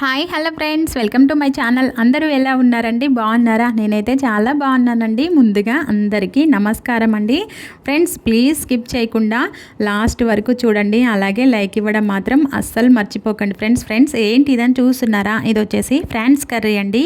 Hi hello friends welcome to my channel అందరూ ఎలా ఉన్నారండి? బాగున్నారా? నేనైతే చాలా బాగున్నానండి. ముందుగా అందరికీ నమస్కారం అండి. ఫ్రెండ్స్ ప్లీజ్ స్కిప్ చేయకుండా లాస్ట్ వరకు చూడండి. అలాగే లైక్ ఇవ్వడం మాత్రం అస్సలు మర్చిపోకండి. ఫ్రెండ్స్ ఫ్రెండ్స్ ఏంటి ఇదని చూస్తున్నారా? ఇది వచ్చేసి ఫ్రాన్స్ కర్రీ అండి.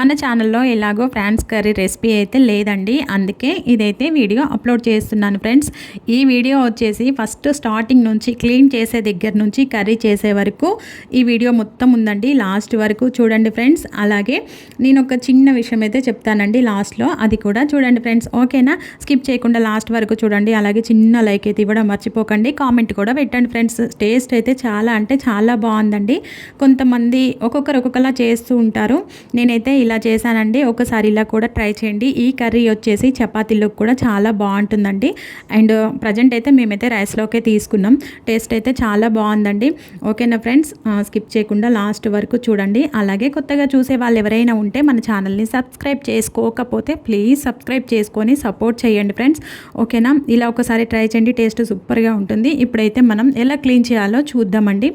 మన ఛానల్లో ఎలాగో ఫ్రాన్స్ కర్రీ రెసిపీ అయితే లేదండి. అందుకే ఇదైతే వీడియో అప్లోడ్ చేస్తున్నాను ఫ్రెండ్స్ ఈ వీడియో వచ్చేసి ఫస్ట్ స్టార్టింగ్ నుంచి క్లీన్ చేసే దగ్గర నుంచి కర్రీ చేసే వరకు ఈ వీడియో మొత్తం ఉందండి. లాస్ట్ వరకు చూడండి ఫ్రెండ్స్. అలాగే నేను ఒక చిన్న విషయం అయితే చెప్తానండి లాస్ట్లో. అది కూడా చూడండి ఫ్రెండ్స్. ఓకేనా? స్కిప్ చేయకుండా లాస్ట్ వరకు చూడండి. అలాగే చిన్న లైక్ అయితే ఇవ్వడం మర్చిపోకండి. కామెంట్ కూడా పెట్టండి ఫ్రెండ్స్. టేస్ట్ అయితే చాలా అంటే చాలా బాగుందండి. కొంతమంది ఒక్కొక్కరు ఒక్కొక్కలా చేస్తూ ఉంటారు. నేనైతే ఇలా చేశానండి. ఒకసారి ఇలా కూడా ట్రై చేయండి. ఈ కర్రీ వచ్చేసి చపాతీలో కూడా చాలా బాగుంటుందండి. అండ్ ప్రజెంట్ అయితే మేమైతే రైస్లోకే తీసుకున్నాం. టేస్ట్ అయితే చాలా బాగుందండి. ఓకేనా ఫ్రెండ్స్? స్కిప్ చేయకుండా లాస్ట్ వరకు చూడండి. అలాగే కొత్తగా చూసే వాళ్ళు ఎవరైనా ఉంటే మన ఛానల్ని సబ్స్క్రైబ్ చేసుకోకపోతే ప్లీజ్ సబ్స్క్రైబ్ చేసుకొని సపోర్ట్ చేయండి ఫ్రెండ్స్. ఓకేనా? ఇలా ఒకసారి ట్రై చేయండి. టేస్ట్ సూపర్గా ఉంటుంది. ఇప్పుడైతే మనం ఎలా క్లీన్ చేయాలో చూద్దామండి.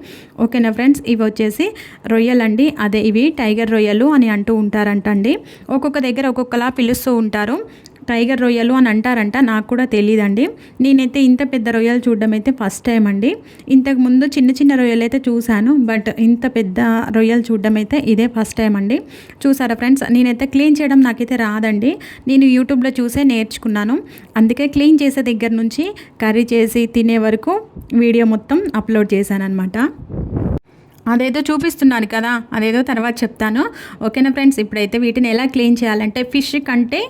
ఓకేనా ఫ్రెండ్స్? ఇవి వచ్చేసి రొయ్యలండి అదే ఇవి టైగర్ రొయ్యలు అని అంటూ ఉంటారంటండి. ఒక్కొక్క దగ్గర ఒక్కొక్కలా పిలుస్తూ ఉంటారు. టైగర్ రొయ్యలు అని అంటారంట నాకు కూడా తెలియదండి నేనైతే ఇంత పెద్ద రొయ్యలు చూడడం అయితే ఫస్ట్ టైం అండి. ఇంతకు ముందు చిన్న చిన్న రొయ్యలు అయితే చూశాను బట్ ఇంత పెద్ద రొయ్యలు చూడడం అయితే ఇదే ఫస్ట్ టైం అండి. చూసారా ఫ్రెండ్స్ నేనైతే క్లీన్ చేయడం నాకైతే రాదండి. నేను యూట్యూబ్లో చూసే నేర్చుకున్నాను. అందుకే క్లీన్ చేసే దగ్గర నుంచి కర్రీ చేసి తినే వరకు వీడియో మొత్తం అప్లోడ్ చేశాను అనమాట అదేదో చూపిస్తున్నాను కదా అదేదో తర్వాత చెప్తాను. ఓకేనా ఫ్రెండ్స్? ఇప్పుడైతే వీటిని ఎలా క్లీన్ చేయాలంటే ఫిష్ కంటే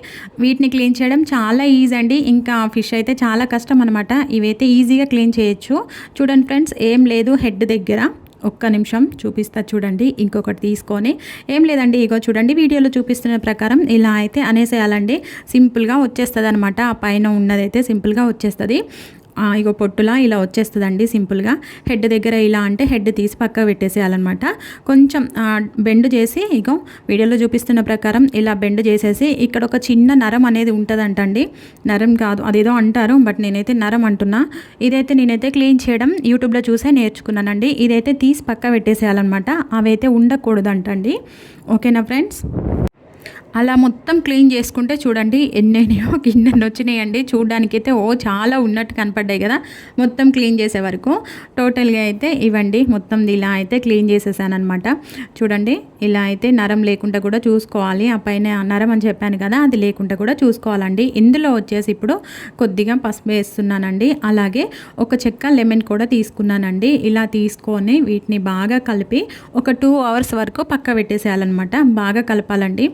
వీటిని క్లీన్ చేయడం చాలా ఈజీ అండి. ఇంకా ఫిష్ అయితే చాలా కష్టం అనమాట ఇవైతే ఈజీగా క్లీన్ చేయొచ్చు. చూడండి ఫ్రెండ్స్ ఏం లేదు హెడ్ దగ్గర. ఒక్క నిమిషం చూపిస్తా చూడండి ఇంకొకటి తీసుకొని. ఏం లేదండి ఇగో చూడండి వీడియోలో చూపిస్తున్న ప్రకారం ఇలా అయితే అనేసేయాలండి. సింపుల్గా వచ్చేస్తుంది అనమాట ఆ పైన ఉన్నదైతే సింపుల్గా వచ్చేస్తుంది. ఇగో పొట్టులా ఇలా వచ్చేస్తుందండి సింపుల్గా. హెడ్ దగ్గర ఇలా అంటే హెడ్ తీసి పక్క పెట్టేసేయాలన్నమాట. కొంచెం బెండ్ చేసి ఇగో వీడియోలో చూపిస్తున్న ప్రకారం ఇలా బెండ్ చేసేసి ఇక్కడ ఒక చిన్న నరం అనేది ఉంటుందంటండి. నరం కాదు అదేదో అంటారు బట్ నేనైతే నరం అంటున్నా. ఇదైతే నేనైతే క్లీన్ చేయడం యూట్యూబ్లో చూసే నేర్చుకున్నానండి. ఇదైతే తీసి పక్క పెట్టేసేయాలన్నమాట. అవైతే ఉండకూడదంటండి. ఓకేనా ఫ్రెండ్స్? అలా మొత్తం క్లీన్ చేసుకుంటే చూడండి ఎన్నెన్నో గిన్నెన్ని వచ్చినాయండి. చూడడానికైతే ఓ చాలా ఉన్నట్టు కనపడ్డాయి కదా. మొత్తం క్లీన్ చేసే వరకు టోటల్గా అయితే ఇవ్వండి. మొత్తం ఇలా అయితే క్లీన్ చేసేసాను అనమాట చూడండి ఇలా అయితే నరం లేకుండా కూడా చూసుకోవాలి. ఆ పైన నరం అని చెప్పాను కదా అది లేకుండా కూడా చూసుకోవాలండి. ఇందులో వచ్చేసి ఇప్పుడు కొద్దిగా పసుపు వేస్తున్నానండి. అలాగే ఒక చెక్క లెమన్ కూడా తీసుకున్నానండి. ఇలా తీసుకొని వీటిని బాగా కలిపి ఒక టూ అవర్స్ వరకు పక్క పెట్టేసేయాలన్నమాట బాగా కలపాలండి.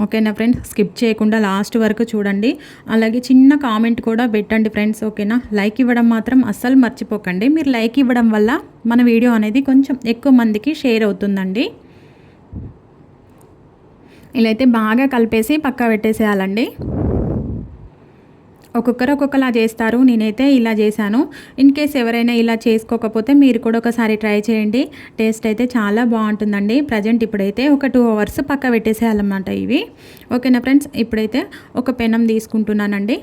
ఓకేనా ఫ్రెండ్స్? స్కిప్ చేయకుండా లాస్ట్ వరకు చూడండి. అలాగే చిన్న కామెంట్ కూడా పెట్టండి ఫ్రెండ్స్ ఓకేనా? లైక్ ఇవ్వడం మాత్రం అస్సలు మర్చిపోకండి. మీరు లైక్ ఇవ్వడం వల్ల మన వీడియో అనేది కొంచెం ఎక్కువ మందికి షేర్ అవుతుందండి. ఇలా అయితే బాగా కలిపేసి పక్కా పెట్టేసేయాలండి. ఒక్కొక్కరు ఒక్కొక్కలా చేస్తారు. నేనైతే ఇలా చేశాను. ఇన్ కేస్ ఎవరైనా ఇలా చేసుకోకపోతే మీరు కూడా ఒకసారి ట్రై చేయండి. టేస్ట్ అయితే చాలా బాగుంటుందండి. ప్రజెంట్ ఇప్పుడైతే ఒక టూ అవర్స్ పక్క పెట్టేసేయాలన్నమాట ఇవి. ఓకేనా ఫ్రెండ్స్ ఇప్పుడైతే ఒక పెనం తీసుకుంటున్నానండి.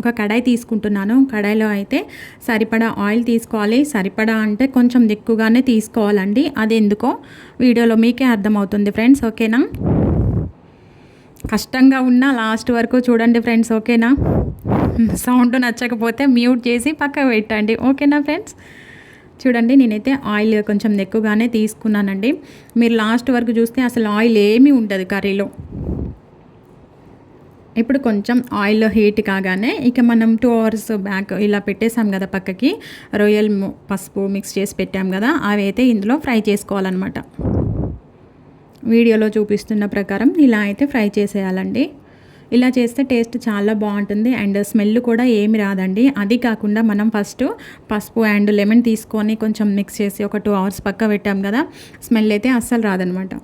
ఒక కడాయి తీసుకుంటున్నాను. కడాయిలో అయితే సరిపడా ఆయిల్ తీసుకోవాలి. సరిపడా అంటే కొంచెం ఎక్కువగానే తీసుకోవాలండి. అది ఎందుకో వీడియోలో మీకే అర్థమవుతుంది ఫ్రెండ్స్ ఓకేనా కష్టంగా ఉన్న లాస్ట్ వరకు చూడండి ఫ్రెండ్స్ ఓకేనా సౌండ్ నచ్చకపోతే మ్యూట్ చేసి పక్కకు పెట్టండి. ఓకేనా ఫ్రెండ్స్? చూడండి నేనైతే ఆయిల్ కొంచెం ఎక్కువగానే తీసుకున్నానండి. మీరు లాస్ట్ వరకు చూస్తే అసలు ఆయిల్ ఏమీ ఉండదు కర్రీలో. ఇప్పుడు కొంచెం ఆయిల్ హీట్ కాగానే ఇక మనం టూ అవర్స్ బ్యాక్ ఇలా పెట్టేసాం కదా పక్కకి. రొయ్యల్ పసుపు మిక్స్ చేసి పెట్టాం కదా అవి అయితే ఇందులో ఫ్రై చేసుకోవాలన్నమాట. వీడియోలో చూపిస్తున్న ప్రకారం ఇలా అయితే ఫ్రై చేసేయాలండి. ఇలా చేస్తే టేస్ట్ చాలా బాగుంటుంది అండ్ స్మెల్ కూడా ఏమి రాదండి. అది కాకుండా మనం ఫస్ట్ పసుపు అండ్ లెమన్ తీసుకొని కొంచెం మిక్స్ చేసి ఒక టూ అవర్స్ పక్క పెట్టాం కదా స్మెల్ అయితే అస్సలు రాదనమాట.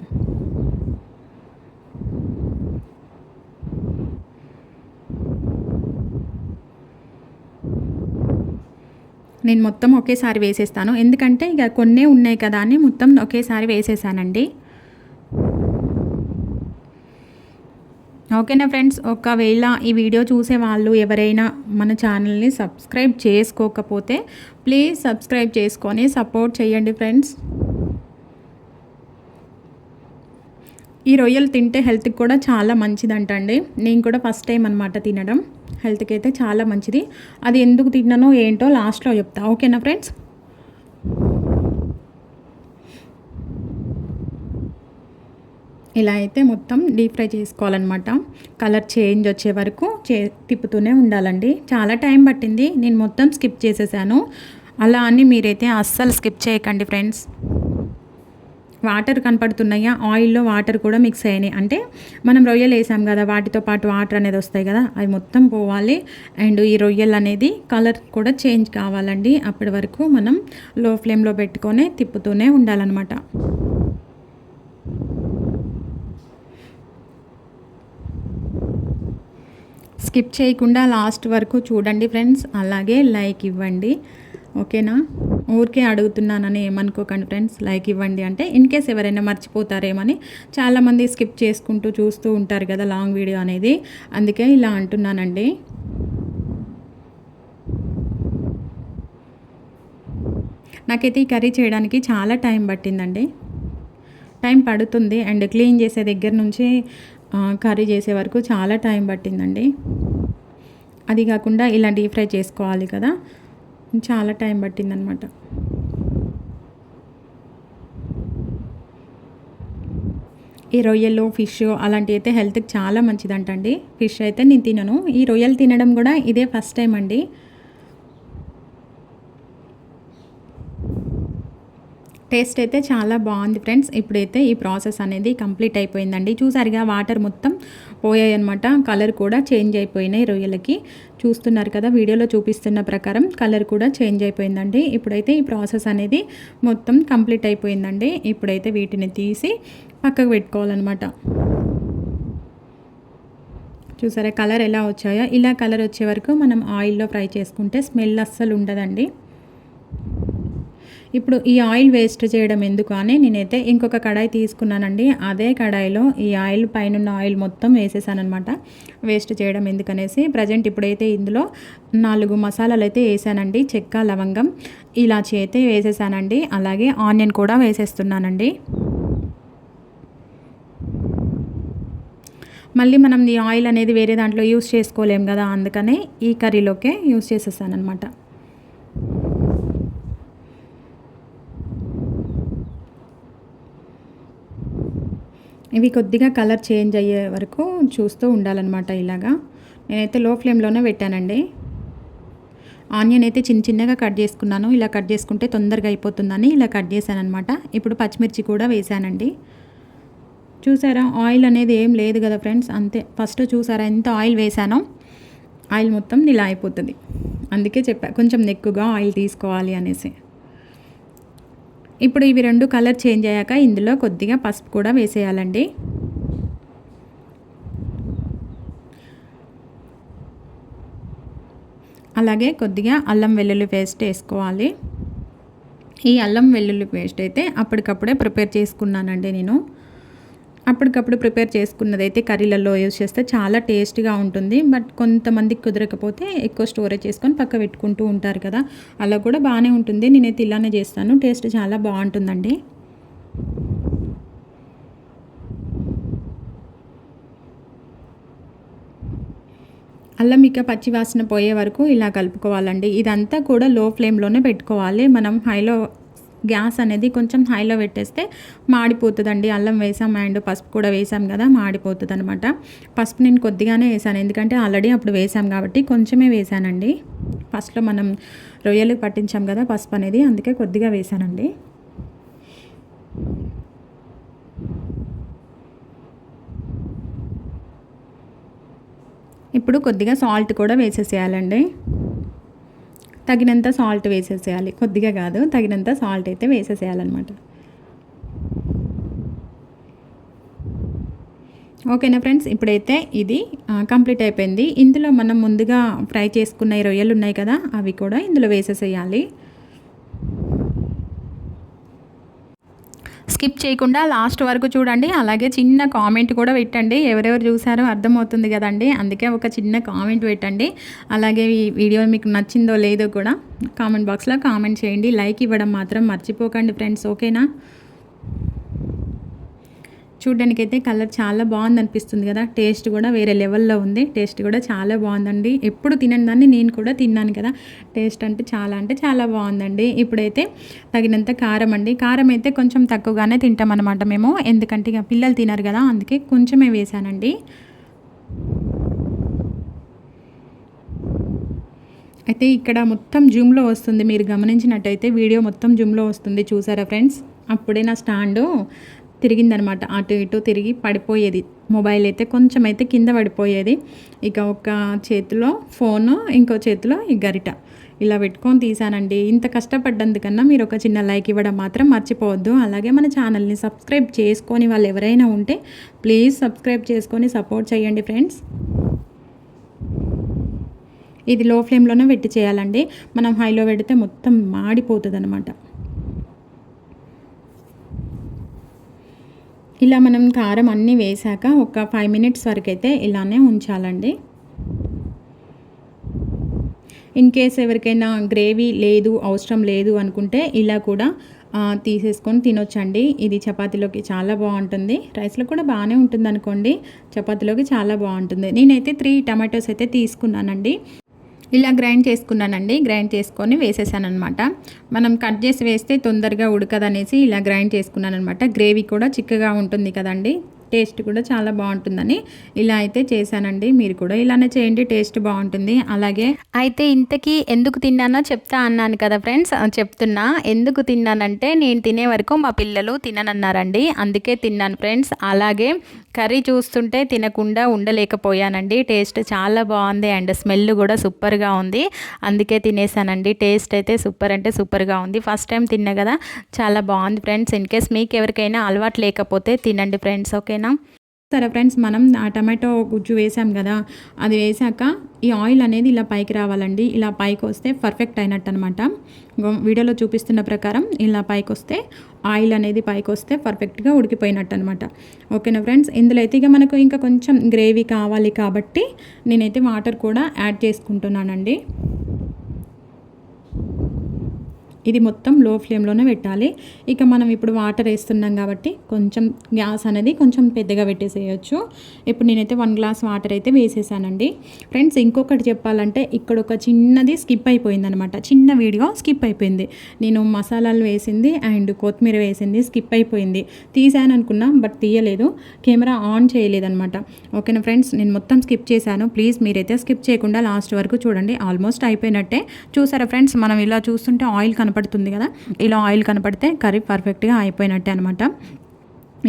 నేను మొత్తం ఒకేసారి వేసేస్తాను. ఎందుకంటే ఇక కొన్నే ఉన్నాయి కదా అని మొత్తం ఒకేసారి వేసేసానండి. ఓకేనా ఫ్రెండ్స్? ఒకవేళ ఈ వీడియో చూసే వాళ్ళు ఎవరైనా మన ఛానల్ని సబ్స్క్రైబ్ చేసుకోకపోతే ప్లీజ్ సబ్స్క్రైబ్ చేసుకొని సపోర్ట్ చేయండి ఫ్రెండ్స్. ఈ రొయ్యలు తింటే హెల్త్కి కూడా చాలా మంచిదంట అండి నేను కూడా ఫస్ట్ టైం అనమాట తినడం. హెల్త్కి అయితే చాలా మంచిది. అది ఎందుకు తిన్నానో ఏంటో లాస్ట్లో చెప్తా. ఓకేనా ఫ్రెండ్స్? ఇలా అయితే మొత్తం డీప్ ఫ్రై చేసుకోవాలన్నమాట. కలర్ చేంజ్ వచ్చే వరకు చే తిప్పుతూనే ఉండాలండి. చాలా టైం పట్టింది నేను మొత్తం స్కిప్ చేసేసాను. అలా అని మీరైతే అస్సలు స్కిప్ చేయకండి ఫ్రెండ్స్. వాటర్ కనపడుతున్నాయా? ఆయిల్లో వాటర్ కూడా మిక్స్ అయినాయి. అంటే మనం రొయ్యలు వేసాం కదా వాటితో పాటు వాటర్ అనేది వస్తాయి కదా అవి మొత్తం పోవాలి. అండ్ ఈ రొయ్యలు అనేది కలర్ కూడా చేంజ్ కావాలండి. అప్పటి వరకు మనం లో ఫ్లేమ్లో పెట్టుకొని తిప్పుతూనే ఉండాలన్నమాట. స్కిప్ చేయకుండా లాస్ట్ వరకు చూడండి ఫ్రెండ్స్. అలాగే లైక్ ఇవ్వండి. ఓకేనా? ఊరికే అడుగుతున్నానని ఏమనుకోకండి ఫ్రెండ్స్. లైక్ ఇవ్వండి అంటే ఇన్ కేస్ ఎవరైనా మర్చిపోతారేమని చాలామంది స్కిప్ చేసుకుంటూ చూస్తూ ఉంటారు కదా లాంగ్ వీడియో అనేది. అందుకే ఇలా అంటున్నానండి. నాకైతే ఈ కర్రీ చేయడానికి చాలా టైం పట్టిందండి. టైం పడుతుంది. అండ్ క్లీన్ చేసే దగ్గర నుంచి కర్రీ చేసే వరకు చాలా టైం పట్టిందండి. అది కాకుండా ఇలా డీప్ ఫ్రై చేసుకోవాలి కదా చాలా టైం పట్టిందనమాట. ఈ రొయ్యలు ఫిష్ అలాంటివి అయితే హెల్త్కి చాలా మంచిదంటండి. ఫిష్ అయితే నేను తినను. ఈ రొయ్యలు తినడం కూడా ఇదే ఫస్ట్ టైం అండి. టేస్ట్ అయితే చాలా బాగుంది ఫ్రెండ్స్. ఇప్పుడైతే ఈ ప్రాసెస్ అనేది కంప్లీట్ అయిపోయిందండి. చూసారుగా వాటర్ మొత్తం పోయాయి అనమాట కలర్ కూడా చేంజ్ అయిపోయినాయి రొయ్యలకి. చూస్తున్నారు కదా వీడియోలో చూపిస్తున్న ప్రకారం కలర్ కూడా చేంజ్ అయిపోయిందండి. ఇప్పుడైతే ఈ ప్రాసెస్ అనేది మొత్తం కంప్లీట్ అయిపోయిందండి. ఇప్పుడైతే వీటిని తీసి పక్కకు పెట్టుకోవాలన్నమాట. చూసారా కలర్ ఎలా వచ్చాయో. ఇలా కలర్ వచ్చే వరకు మనం ఆయిల్లో ఫ్రై చేసుకుంటే స్మెల్ అస్సలు ఉండదండి. ఇప్పుడు ఈ ఆయిల్ వేస్ట్ చేయడం ఎందుకు అని నేనైతే ఇంకొక కడాయి తీసుకున్నానండి. అదే కడాయిలో ఈ ఆయిల్ పైన ఆయిల్ మొత్తం వేసేసానమాట వేస్ట్ చేయడం ఎందుకనేసి ప్రజెంట్ ఇప్పుడైతే ఇందులో నాలుగు మసాలాలు అయితే వేసానండి. చెక్క లవంగం ఇలాచి అయితే వేసేసానండి. అలాగే ఆనియన్ కూడా వేసేస్తున్నానండి. మళ్ళీ మనం ఈ ఆయిల్ అనేది వేరే దాంట్లో యూస్ చేసుకోలేం కదా అందుకనే ఈ కర్రీలోకే యూస్ చేసేసానమాట ఇవి కొద్దిగా కలర్ చేంజ్ అయ్యే వరకు చూస్తూ ఉండాలన్నమాట ఇలాగా. నేనైతే లో ఫ్లేమ్లోనే పెట్టానండి. ఆనియన్ అయితే చిన్న చిన్నగా కట్ చేసుకున్నాను. ఇలా కట్ చేసుకుంటే తొందరగా అయిపోతుందని ఇలా కట్ చేశాను అనమాట ఇప్పుడు పచ్చిమిర్చి కూడా వేసానండి చూసారా? ఆయిల్ అనేది ఏం లేదు కదా ఫ్రెండ్స్. అంతే. ఫస్ట్ చూసారా? ఎంత ఆయిల్ వేసానో ఆయిల్ మొత్తం ఇలా అయిపోతుంది. అందుకే చెప్పా కొంచెం నెక్కుగా ఆయిల్ తీసుకోవాలి అనేసి. ఇప్పుడు ఇవి రెండు కలర్ చేంజ్ అయ్యాక ఇందులో కొద్దిగా పసుపు కూడా వేసేయాలండి. అలాగే కొద్దిగా అల్లం వెల్లుల్లి పేస్ట్ వేసుకోవాలి. ఈ అల్లం వెల్లుల్లి పేస్ట్ అయితే అప్పటికప్పుడే ప్రిపేర్ చేసుకున్నానండి నేను. అప్పటికప్పుడు ప్రిపేర్ చేసుకున్నదైతే కర్రీలలో యూజ్ చేస్తే చాలా టేస్ట్గా ఉంటుంది. బట్ కొంతమందికి కుదరకపోతే ఎక్కువ స్టోరేజ్ చేసుకొని పక్క పెట్టుకుంటూ ఉంటారు కదా అలా కూడా బాగానే ఉంటుంది. నేనైతే ఇలానే చేస్తాను. టేస్ట్ చాలా బాగుంటుందండి. అల్లం ఇక పచ్చి వాసన పోయే వరకు ఇలా కలుపుకోవాలండి. ఇదంతా కూడా లో ఫ్లేమ్లోనే పెట్టుకోవాలి. మనం హైలో గ్యాస్ అనేది కొంచెం హైలో పెట్టేస్తే మాడిపోతుందండి. అల్లం వేసాం అండ్ పసుపు కూడా వేసాం కదా మాడిపోతుంది అనమాట పసుపు నేను కొద్దిగానే వేసాను. ఎందుకంటే ఆల్రెడీ అప్పుడు వేసాం కాబట్టి కొంచెమే వేసానండి. ఫస్ట్లో మనం రొయ్యలు పట్టించాం కదా పసుపు అనేది అందుకే కొద్దిగా వేసానండి. ఇప్పుడు కొద్దిగా సాల్ట్ కూడా వేసేసేయాలండి. తగినంత సాల్ట్ వేసేసేయాలి. కొద్దిగా కాదు తగినంత సాల్ట్ అయితే వేసేసేయాలన్నమాట. ఓకేనా ఫ్రెండ్స్ ఇప్పుడైతే ఇది కంప్లీట్ అయిపోయింది. ఇందులో మనం ముందుగా ఫ్రై చేసుకున్న రొయ్యలు ఉన్నాయి కదా అవి కూడా ఇందులో వేసేసేయాలి. స్కిప్ చేయకుండా లాస్ట్ వరకు చూడండి. అలాగే చిన్న కామెంట్ కూడా పెట్టండి. ఎవరెవరు చూసారో అర్థమవుతుంది కదండి. అందుకే ఒక చిన్న కామెంట్ పెట్టండి. అలాగే ఈ వీడియో మీకు నచ్చిందో లేదో కూడా కామెంట్ బాక్స్లో కామెంట్ చేయండి. లైక్ ఇవ్వడం మాత్రం మర్చిపోకండి ఫ్రెండ్స్. ఓకేనా? చూడ్డానికైతే కలర్ చాలా బాగుంది అనిపిస్తుంది కదా. టేస్ట్ కూడా వేరే లెవెల్లో ఉంది. టేస్ట్ కూడా చాలా బాగుందండి. ఎప్పుడు తినని దాన్ని నేను కూడా తిన్నాను కదా. టేస్ట్ అంటే చాలా అంటే చాలా బాగుందండి. ఇప్పుడైతే తగినంత కారం అండి. కారం అయితే కొంచెం తక్కువగానే తింటాం అనమాట మేము. ఎందుకంటే ఇక పిల్లలు తినరు కదా అందుకే కొంచెమే వేసానండి. అయితే ఇక్కడ మొత్తం జూమ్లో వస్తుంది. మీరు గమనించినట్టయితే వీడియో మొత్తం జూమ్లో వస్తుంది. చూసారా ఫ్రెండ్స్? అప్పుడే నా స్టాండు. తిరిగిందనమాట. అటు ఇటు తిరిగి పడిపోయేది. మొబైల్ అయితే కొంచెం అయితే కింద పడిపోయేది. ఇక ఒక చేతిలో ఫోను ఇంకో చేతిలో ఈ గరిట. ఇలా పెట్టుకొని తీసానండి ఇంత కష్టపడ్డందుకన్నా మీరు ఒక చిన్న లైక్ ఇవ్వడం మాత్రం మర్చిపోవద్దు. అలాగే మన ఛానల్ని సబ్స్క్రైబ్ చేసుకొని వాళ్ళు ఎవరైనా ఉంటే ప్లీజ్ సబ్స్క్రైబ్ చేసుకొని సపోర్ట్ చేయండి ఫ్రెండ్స్. ఇది లో ఫ్లేమ్లోనే పెట్టి చేయాలండి. మనం హైలో పెడితే మొత్తం మాడిపోతుంది అనమాట ఇలా మనం కారం అన్నీ వేసాక ఒక ఫైవ్ మినిట్స్ వరకు అయితే ఇలానే ఉంచాలండి. ఇన్ కేస్ ఎవరికైనా గ్రేవీ లేదు అవసరం లేదు అనుకుంటే ఇలా కూడా తీసేసుకొని తినొచ్చండి. ఇది చపాతీలోకి చాలా బాగుంటుంది. రైస్లో కూడా బాగానే ఉంటుంది అనుకోండి చపాతీలోకి చాలా బాగుంటుంది. నేనైతే త్రీ టమాటోస్ అయితే తీసుకున్నానండి. ఇలా గ్రైండ్ చేసుకున్నానండి. గ్రైండ్ చేసుకొని వేసేసాను అనమాట మనం కట్ చేసి వేస్తే తొందరగా ఉడకదనేసి ఇలా గ్రైండ్ చేసుకున్నాను అనమాట గ్రేవీ కూడా చిక్కగా ఉంటుంది కదండి. టేస్ట్ కూడా చాలా బాగుంటుందని ఇలా అయితే చేశానండి. మీరు కూడా ఇలానే చేయండి టేస్ట్ బాగుంటుంది. అలాగే అయితే ఇంతకీ ఎందుకు తిన్నానో చెప్తా అన్నాను కదా ఫ్రెండ్స్ చెప్తున్నా. ఎందుకు తిన్నానంటే నేను తినే వరకు మా పిల్లలు తిననన్నారండి. అందుకే తిన్నాను ఫ్రెండ్స్. అలాగే కర్రీ చూస్తుంటే తినకుండా ఉండలేకపోయానండి. టేస్ట్ చాలా బాగుంది అండ్ స్మెల్ కూడా సూపర్గా ఉంది. అందుకే తినేసానండి. టేస్ట్ అయితే సూపర్ అంటే సూపర్గా ఉంది. ఫస్ట్ టైం తిన్నా కదా చాలా బాగుంది ఫ్రెండ్స్. ఇన్ కేస్ మీకు ఎవరికైనా అలవాటు లేకపోతే తినండి ఫ్రెండ్స్ ఓకే? ఓకేనా సరే ఫ్రెండ్స్ మనం ఆ టమాటో గుజ్జు వేసాం కదా అది వేసాక ఈ ఆయిల్ అనేది ఇలా పైకి రావాలండి. ఇలా పైకి వస్తే పర్ఫెక్ట్ అయినట్టు అనమాట వీడియోలో చూపిస్తున్న ప్రకారం ఇలా పైకి వస్తే ఆయిల్ అనేది పైకి వస్తే పర్ఫెక్ట్గా ఉడికిపోయినట్టు అనమాట ఓకేనా ఫ్రెండ్స్? ఇందులో అయితే ఇక మనకు ఇంకా కొంచెం గ్రేవీ కావాలి కాబట్టి నేనైతే వాటర్ కూడా యాడ్ చేసుకుంటున్నానండి. ఇది మొత్తం లో ఫ్లేమ్లోనే పెట్టాలి. ఇక మనం ఇప్పుడు వాటర్ వేస్తున్నాం కాబట్టి కొంచెం గ్యాస్ అనేది కొంచెం పెద్దగా పెట్టేసేయచ్చు. ఇప్పుడు నేనైతే వన్ గ్లాస్ వాటర్ అయితే వేసేసానండి. ఫ్రెండ్స్ ఇంకొకటి చెప్పాలంటే ఇక్కడ ఒక చిన్నది స్కిప్ అయిపోయింది అనమాట చిన్న వీడియో స్కిప్ అయిపోయింది. నేను మసాలాలు వేసింది అండ్ కొత్తిమీర వేసింది స్కిప్ అయిపోయింది. తీసాను అనుకున్నా బట్ తీయలేదు. కెమెరా ఆన్ చేయలేదనమాట ఓకేనా ఫ్రెండ్స్ నేను మొత్తం స్కిప్ చేశాను. ప్లీజ్ మీరైతే స్కిప్ చేయకుండా లాస్ట్ వరకు చూడండి. ఆల్మోస్ట్ అయిపోయినట్టే. చూసారా ఫ్రెండ్స్ మనం ఇలా చూస్తుంటే ఆయిల్ కనపడుతుంది కనపడుతుంది కదా? ఇలా ఆయిల్ కనపడితే కర్రీ పర్ఫెక్ట్గా అయిపోయినట్టే అనమాట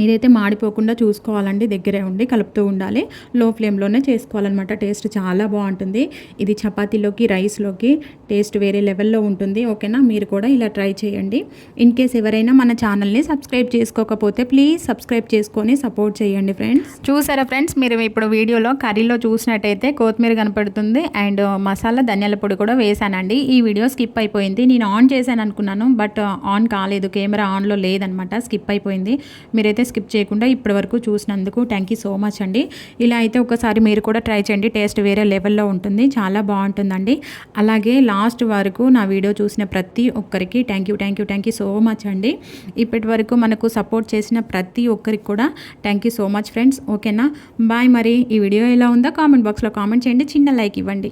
ఇదైతే మాడిపోకుండా చూసుకోవాలండి దగ్గరే ఉండి కలుపుతూ ఉండాలి. లో ఫ్లేమ్లోనే చేసుకోవాలన్నమాట. టేస్ట్ చాలా బాగుంటుంది. ఇది చపాతీలోకి రైస్లోకి టేస్ట్ వేరే లెవెల్లో ఉంటుంది. ఓకేనా? మీరు కూడా ఇలా ట్రై చేయండి. ఇన్ కేస్ ఎవరైనా మన ఛానల్ని సబ్స్క్రైబ్ చేసుకోకపోతే ప్లీజ్ సబ్స్క్రైబ్ చేసుకొని సపోర్ట్ చేయండి ఫ్రెండ్స్. చూసారా ఫ్రెండ్స్? మీరు ఇప్పుడు వీడియోలో కర్రీలో చూసినట్టయితే కొత్తిమీర కనపడుతుంది అండ్ మసాలా ధనియాల పొడి కూడా వేసానండి. ఈ వీడియో స్కిప్ అయిపోయింది. నేను ఆన్ చేశాను అనుకున్నాను బట్ ఆన్ కాలేదు. కెమెరా ఆన్లో లేదనమాట స్కిప్ అయిపోయింది. మీరైతే స్కిప్ చేయకుండా ఇప్పటి వరకు చూసినందుకు థ్యాంక్ యూ సో మచ్ అండి. ఇలా అయితే ఒకసారి మీరు కూడా ట్రై చేయండి. టేస్ట్ వేరే లెవెల్లో ఉంటుంది. చాలా బాగుంటుందండి. అలాగే లాస్ట్ వరకు నా వీడియో చూసిన ప్రతి ఒక్కరికి thank you thank you thank you so much అండి. ఇప్పటి వరకు మనకు సపోర్ట్ చేసిన ప్రతి ఒక్కరికి కూడా thank you so much friends ఓకేనా బాయ్ మరి. ఈ వీడియో ఎలా ఉందో కామెంట్ బాక్స్లో కామెంట్ చేయండి. చిన్న లైక్ ఇవ్వండి.